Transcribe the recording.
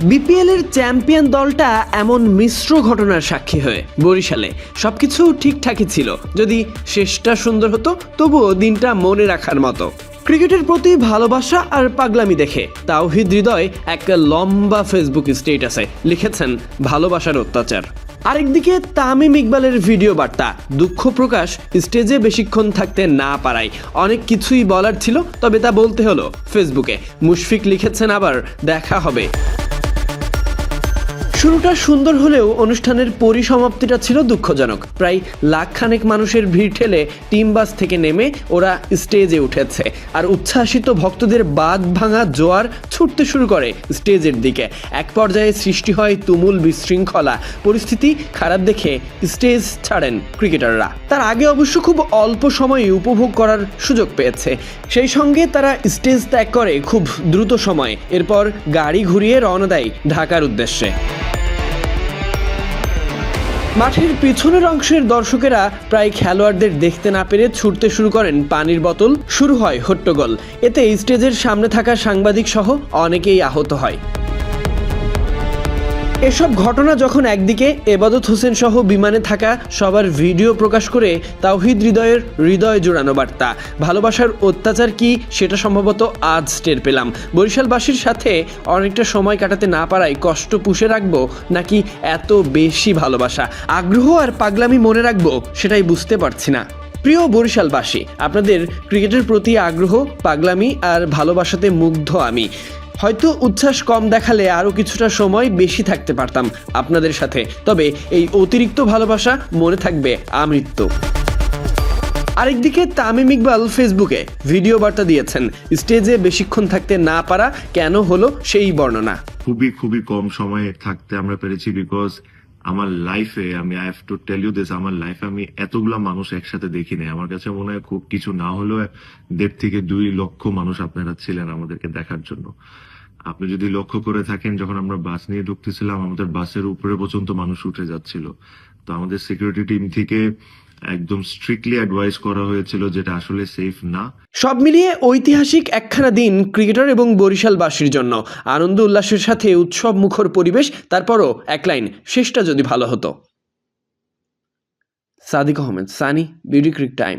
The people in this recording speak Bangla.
বিপিএল এর চ্যাম্পিয়ন দলটা এমন মিশ্র ঘটনার সাক্ষী হয়ে বরিশালে সবকিছু ঠিকঠাকই ছিল। যদি শেষটা সুন্দর হতো, তবুও দিনটা মনে রাখার মতো। ক্রিকেটের প্রতি ভালোবাসা আর পাগলামি দেখে তাওহিদ হৃদয় এক লম্বা ফেসবুক স্টেটাসে লিখেছেন, ভালোবাসার অত্যাচার। আরেকদিকে তামিম ইকবালের ভিডিও বার্তা, দুঃখ প্রকাশ স্টেজে বেশিক্ষণ থাকতে না পারায়। অনেক কিছুই বলার ছিল, তবে তা বলতে হলো ফেসবুকে। মুশফিক লিখেছেন আবার, দেখা হবে। শুরুটা সুন্দর হলেও অনুষ্ঠানের পরিসমাপ্তিটা ছিল দুঃখজনক। প্রায় লাখখানেক মানুষের ভিড় ঠেলে টিম বাস থেকে নেমে ওরা স্টেজে উঠেছে। আর উচ্ছ্বাসিত ভক্তদের বাদ ভাঙা জোয়ার ছুটতে শুরু করে স্টেজের দিকে। এক পর্যায়ে সৃষ্টি হয় তুমুল বিশৃঙ্খলা। পরিস্থিতি খারাপ দেখে স্টেজ ছাড়েন ক্রিকেটাররা। তার আগে অবশ্য খুব অল্প সময়ে উপভোগ করার সুযোগ পেয়েছে। সেই সঙ্গে তারা স্টেজ ত্যাগ করে খুব দ্রুত সময়ে। এরপর গাড়ি ঘুরিয়ে রওনা দেয় ঢাকার উদ্দেশ্যে। মাঠের পিছনের অংশের দর্শকেরা প্রায় খেলোয়াড়দের দেখতে না পেরে ছুটতে শুরু করেন পানির বোতল, শুরু হয় হট্টগোল। এতে স্টেজের সামনে থাকা সাংবাদিক সহ অনেকেই আহত হয়। এসব ঘটনা যখন একদিকে এবাদত হোসেন সহ বিমানে থাকা সবার ভিডিও প্রকাশ করে তাওহিদ হৃদয়ের হৃদয় জোড়ানো বার্তা। ভালোবাসার অত্যাচার কি সেটা সম্ভবত আজ টের পেলাম। বরিশালবাসীর সাথে অনেকটা সময় কাটাতে না পারায় কষ্ট পুষে রাখব নাকি এত বেশি ভালোবাসা? আগ্রহ আর পাগলামি মনে রাখব সেটাই বুঝতে পারছি না। প্রিয় বরিশালবাসী, আপনাদের ক্রিকেটের প্রতি আগ্রহ, পাগলামি আর ভালোবাসাতে মুগ্ধ আমি। হয়তো উচ্ছ্বাস কম দেখালে আরও কিছুটা সময় বেশি থাকতে পারতাম আপনাদের সাথে। তবে এই অতিরিক্ত ভালোবাসা মনে থাকবে আমৃত্য। আরেকদিকে তামিম ইকবাল ফেসবুকে ভিডিও বার্তা দিয়েছেন, স্টেজে বেশিক্ষণ থাকতে না পারা কেন হলো সেই বর্ণনা। খুবই খুবই কম সময়ে থাকতে আমরা পেরেছি বিকজ আমার লাইফে আমি I have to tell you this আমার লাইফে আমি এতগুলা মানুষ একসাথে দেখিনি আমার কাছে মনে হয় খুব কিছু না হলেও দেড় থেকে দুই লক্ষ মানুষ আপনারা ছিলেন আমাদেরকে দেখার জন্য। আপনি যদি লক্ষ্য করে থাকেন, যখন আমরা বাস নিয়ে ঢুকতেছিলাম, আমাদের বাসের উপরে পর্যন্ত মানুষ উঠে যাচ্ছিল। তো আমাদের সিকিউরিটি টিম থেকে একদম স্ট্রিক্টলি অ্যাডভাইস করা হয়েছিল যেটা আসলে সেফ না। সব মিলিয়ে ঐতিহাসিক একখানা দিন ক্রিকেটার এবং বরিশালবাসীর জন্য। আনন্দ উল্লাসের সাথে উৎসব মুখর পরিবেশ, তারপরও এক লাইন, শেষটা যদি ভালো হতো। Sadiq Ahmed, Sunny, beauty ক্রিক time.